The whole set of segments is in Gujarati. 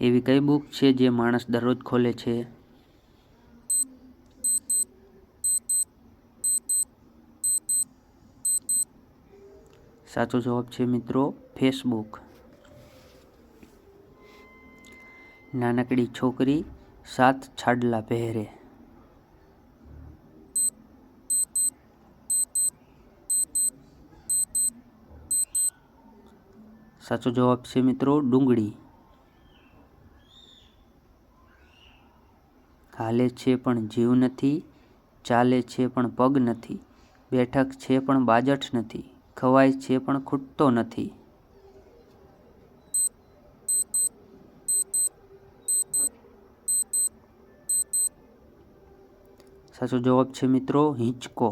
એવી કઈ બુક છે જે માણસ દરરોજ ખોલે છે? સાચો જવાબ છે મિત્રો ફેસબુક નાનકડી છોકરી સાત છાડલા પહેરે. સાચો જવાબ છે મિત્રો ડુંગળી. હાલે છે પણ જીવ નથી, ચાલે છે પણ પગ નથી, બેઠક છે પણ બાજટ નથી, ખવાય છે પણ ખૂટતો નથી. સાચો જવાબ છે મિત્રો, હિંચકો.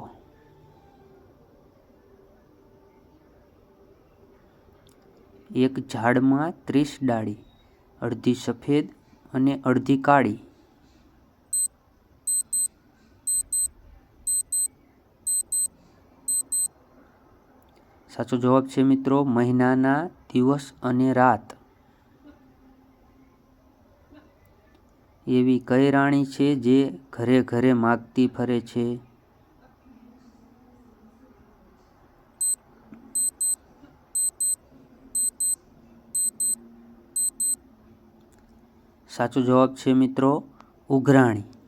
એક ઝાડમાં ત્રીસ ડાળી, અડધી સફેદ અને અડધી કાળી. સાચો જવાબ છે મિત્રો, મહિનાના દિવસ અને રાત. એવી કઈ રાણી છે જે ઘરે ઘરે માગતી ફરે છે? સાચો જવાબ છે મિત્રો, ઉઘરાણી.